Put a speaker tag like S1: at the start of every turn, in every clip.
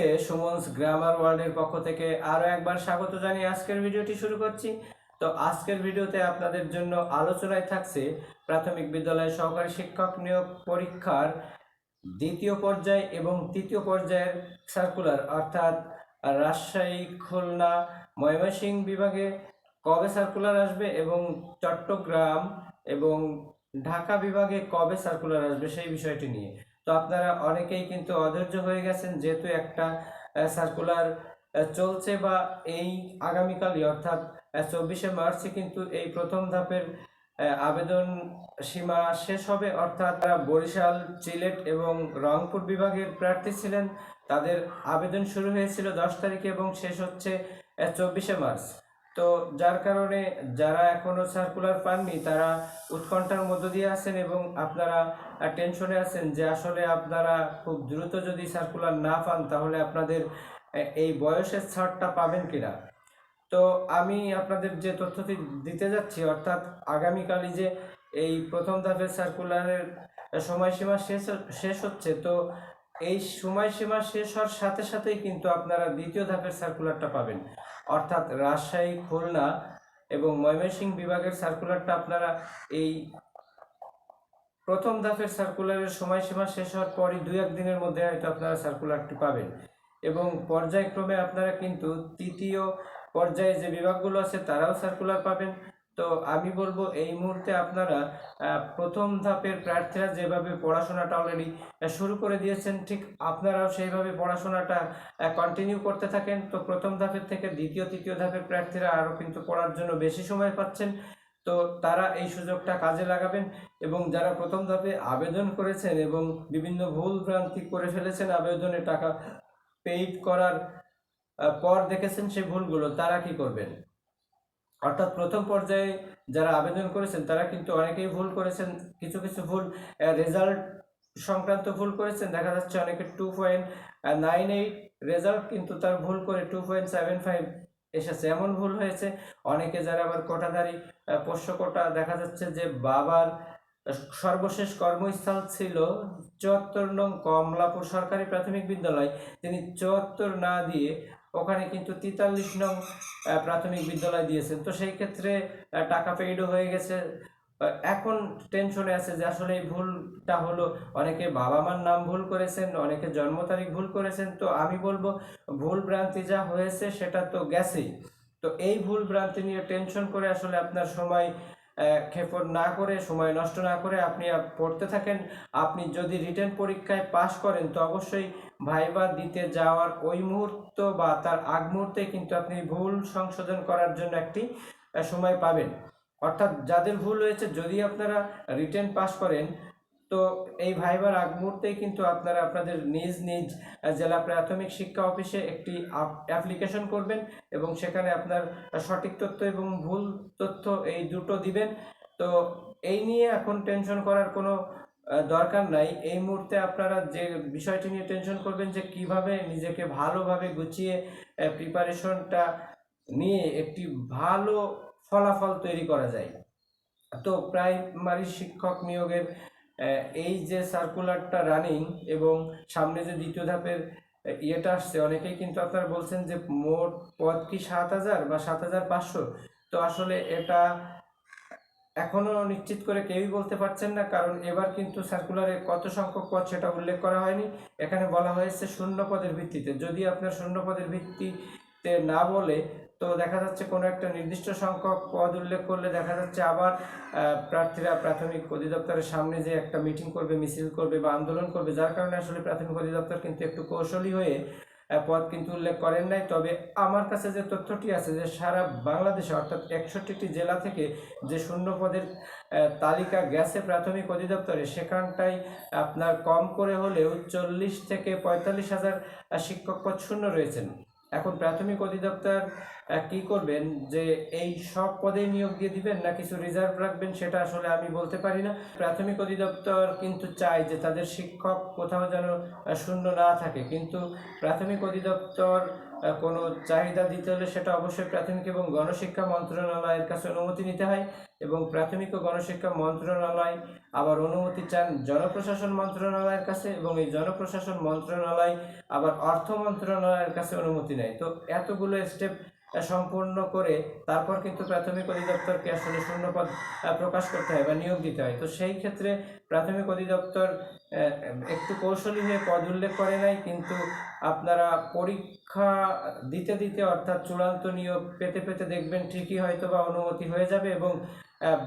S1: সবাইকে সুমনস গ্রামার ওয়ার্ল্ডের পক্ষ থেকে আরও একবার স্বাগত জানিয়ে আজকের ভিডিওটি শুরু করছি। তো আজকের ভিডিওতে আপনাদের জন্য আলোচনায় থাকছে প্রাথমিক বিদ্যালয়ের সহকারী শিক্ষক নিয়োগ পরীক্ষার দ্বিতীয় পর্যায় এবং তৃতীয় পর্যায়ের সার্কুলার অর্থাৎ রাজশাহী, খুলনা, ময়মনসিংহ বিভাগে কবে সার্কুলার আসবে এবং চট্টগ্রাম এবং ঢাকা বিভাগে কবে সার্কুলার আসবে সেই বিষয়টি নিয়ে। তো আপনারা অনেকেই কিন্তু অধৈর্য হয়ে গেছেন, যেহেতু একটা সার্কুলার চলছে বা এই আগামীকালই, অর্থাৎ চব্বিশে মার্চে কিন্তু এই প্রথম ধাপের আবেদন সীমা শেষ হবে। অর্থাৎ বরিশাল, সিলেট এবং রংপুর বিভাগের প্রার্থী ছিলেন, তাদের আবেদন শুরু হয়েছিল দশ তারিখে এবং শেষ হচ্ছে চব্বিশে মার্চ। তো যার কারণে যারা এখনও সার্কুলার পাননি, তারা উৎকণ্ঠার মধ্য দিয়ে আছেন এবং আপনারা টেনশনে আছেন যে আসলে আপনারা খুব দ্রুত যদি সার্কুলার না পান, তাহলে আপনাদের এই বয়সের ছাড়টা পাবেন কিনা? তো আমি আপনাদের যে তথ্যটি দিতে যাচ্ছি, অর্থাৎ আগামীকালই যে এই প্রথম ধাপের সার্কুলারের সময়সীমা শেষ শেষ হচ্ছে, তো এই সময়সীমা শেষ হওয়ার সাথে সাথেই কিন্তু আপনারা দ্বিতীয় ধাপের সার্কুলারটা পাবেন। অর্থাৎ রাজশাহী, খুলনা এবং ময়মনসিংহ বিভাগের সার্কুলারটা আপনারা এই প্রথম ধাপের সার্কুলারের সময়সীমা শেষ হওয়ার পরই দু এক দিনের মধ্যে হয়তো আপনারা সার্কুলারটি পাবেন। এবং পর্যায়ক্রমে আপনারা কিন্তু তৃতীয় পর্যায়ে যে বিভাগগুলো আছে তারাও সার্কুলার পাবেন। তো আমি বলব এই মুহূর্তে আপনারা প্রথম ধাপের প্রার্থীরা যেভাবে পড়াশোনাটা অলরেডি শুরু করে দিয়েছেন, ঠিক আপনারাও সেইভাবে পড়াশোনাটা কন্টিনিউ করতে থাকেন। তো প্রথম ধাপের থেকে দ্বিতীয়, তৃতীয় ধাপের প্রার্থীরা আরও কিন্তু পড়ার জন্য বেশি সময় পাচ্ছেন। তো তারা এই সুযোগটা কাজে লাগাবেন এবং যারা প্রথম ধাপে আবেদন করেছেন এবং বিভিন্ন ভুল ভ্রান্তি করে ফেলেছেন আবেদনে টাকা পেইড করার পর দেখেছেন সেই ভুলগুলো, তারা কি করবেন? অর্থাৎ প্রথম পর্যায়ে যারা আবেদন করেছেন, তারা কিন্তু অনেকেই ভুল করেছেন। কিছু কিছু ভুল রেজাল্ট সংক্রান্ত ভুল করেছেন। দেখা যাচ্ছে অনেকে two point nine eight result কিন্তু তার ভুল করে টু পয়েন্ট সেভেন ফাইভ এসেছে। এমন ভুল হয়েছে। অনেকে যারা আবার কোটাধারী পোষ্য কোটা দেখা যাচ্ছে যে বাবার সর্বশেষ কর্মস্থল ছিল চুয়াত্তর নং কমলাপুর সরকারি প্রাথমিক বিদ্যালয়। তিনি চুয়াত্তর না দিয়ে ওখানে কিন্তু তেতাল্লিশ নং প্রাথমিক বিদ্যালয় দিয়েছেন। তো সেই ক্ষেত্রে টাকা পেইডও হয়ে গেছে। এখন টেনশনে আছে যে আসলে এই ভুলটা হলো, অনেকে বাবা মার নাম ভুল করেছেন, অনেকে জন্ম তারিখ ভুল করেছেন। তো আমি বলব, ভুল ভ্রান্তি যা হয়েছে সেটা তো গেছেই। তো এই ভুল ভ্রান্তি নিয়ে টেনশন করে আসলে আপনার সময় ক্ষেপণ না করে, সময় নষ্ট না করে আপনি পড়তে থাকেন। আপনি যদি রিটার্ন পরীক্ষায় পাশ করেন, তো অবশ্যই ভাইবা দিতে যাওয়ার ওই মুহূর্ত বা তার আগ মুহূর্তে কিন্তু আপনি ভুল সংশোধন করার জন্য একটি সময় পাবেন। অর্থাৎ যাদের ভুল হয়েছে, যদি আপনারা রিটার্ন পাশ করেন তো এই ভাইবার আগ মুহূর্তেই কিন্তু আপনারা আপনাদের নিজ নিজ জেলা প্রাথমিক শিক্ষা অফিসে একটি অ্যাপ্লিকেশন করবেন এবং সেখানে আপনার সঠিক তথ্য এবং ভুল তথ্য এই দুটো দিবেন। তো এই নিয়ে এখন টেনশন করার কোনো দরকার নাই। এই মুহূর্তে আপনারা যে বিষয়টি নিয়ে টেনশন করবেন যে কীভাবে নিজেকে ভালোভাবে গুছিয়ে প্রিপারেশনটা নিয়ে একটি ভালো ফলাফল তৈরি করা যায়। তো প্রাইমারি শিক্ষক নিয়োগের এই যে সার্কুলারটা রানিং এবং সামনে যে দ্বিতীয় ধাপের ইয়েটা আসছে, অনেকেই কিন্তু আপনারা বলছেন যে মোট পদ কি সাত হাজার বা সাত হাজার পাঁচশো? তো আসলে এটা এখনও নিশ্চিত করে কেউই বলতে পারছেন না, কারণ এবার কিন্তু সার্কুলারে কত সংখ্যক পদ সেটা উল্লেখ করা হয়নি। এখানে বলা হয়েছে শূন্য পদের ভিত্তিতে। যদি আপনার শূন্য পদের ভিত্তিতে না বলে তো দেখা যাচ্ছে কোনো একটা নির্দিষ্ট সংখ্যক পদ উল্লেখ করলে দেখা যাচ্ছে আবার প্রার্থীরা প্রাথমিক অধিদপ্তরের সামনে যে একটা মিটিং করবে, মিছিল করবে বা আন্দোলন করবে, যার কারণে আসলে প্রাথমিক অধিদপ্তর কিন্তু একটু কৌশলী হয়ে পদ কিন্তু উল্লেখ করেন নাই। তবে আমার কাছে যে তথ্যটি আছে যে সারা বাংলাদেশে অর্থাৎ একষট্টিটি জেলা থেকে যে শূন্য পদের তালিকা গেছে প্রাথমিক অধিদপ্তরে, সেখানটাই আপনার কম করে হলেও চল্লিশ থেকে পঁয়তাল্লিশ হাজার শিক্ষক পদ শূন্য রয়েছেন। এখন প্রাথমিক অধিদপ্তর কি করবেন? যে এই সব পদে নিয়োগ দিয়ে দিবেন না কিছু রিজার্ভ রাখবেন, সেটা আসলে আমি বলতে পারি না। প্রাথমিক অধিদপ্তর কিন্তু চায় যে তাদের শিক্ষক কোথাও যেন শূন্য না থাকে। কিন্তু প্রাথমিক অধিদপ্তর কোনো চাহিদা দিতে হলে সেটা অবশ্যই প্রাথমিক এবং গণশিক্ষা মন্ত্রণালয়ের কাছে অনুমতি নিতে হয় এবং প্রাথমিক ও গণশিক্ষা মন্ত্রণালয় আবার অনুমতি চান জনপ্রশাসন মন্ত্রণালয়ের কাছে এবং এই জনপ্রশাসন মন্ত্রণালয় আবার অর্থ মন্ত্রণালয়ের কাছে অনুমতি নেয়। তো এতগুলো স্টেপ সম্পূর্ণ করে তারপর কিন্তু প্রাথমিক অধিদপ্তরকে আসলে শূন্যপদ প্রকাশ করতে হয় বা নিয়োগ দিতে হয়। তো সেই ক্ষেত্রে প্রাথমিক অধিদপ্তর একটু কৌশলী হয়ে পদ উল্লেখ করে নাই, কিন্তু আপনারা পরীক্ষা দিতে দিতে অর্থাৎ চূড়ান্ত নিয়োগ পেতে পেতে দেখবেন ঠিকই হয়তো বা অনুমতি হয়ে যাবে এবং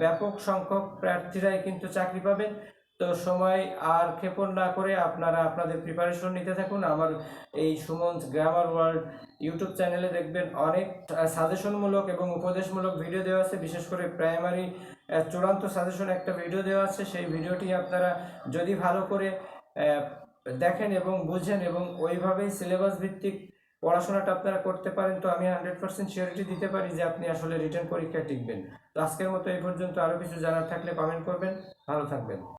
S1: ব্যাপক সংখ্যক প্রার্থীরাই কিন্তু চাকরি পাবেন। তো সময় আর ক্ষেপণ না করে আপনারা আপনাদের প্রিপারেশন নিতে থাকুন। আমার এই সুমন গ্রামার ওয়ার্ল্ড ইউটিউব চ্যানেলে দেখবেন অনেক সাজেশনমূলক এবং উপদেশমূলক ভিডিও দেওয়া আছে। বিশেষ করে প্রাইমারি চূড়ান্ত সাজেশন একটা ভিডিও দেওয়া আছে। সেই ভিডিওটি আপনারা যদি ভালো করে দেখেন এবং বুঝেন এবং ওইভাবেই সিলেবাস ভিত্তিক পড়াশোনাটা আপনারা করতে পারেন, তো আমি হান্ড্রেড পার্সেন্ট সিওরিটি দিতে পারি যে আপনি আসলে রিটার্ন পরীক্ষায় টিকবেন। তো আজকের মতো এই পর্যন্ত। আরও কিছু জানার থাকলে কমেন্ট করবেন। ভালো থাকবেন।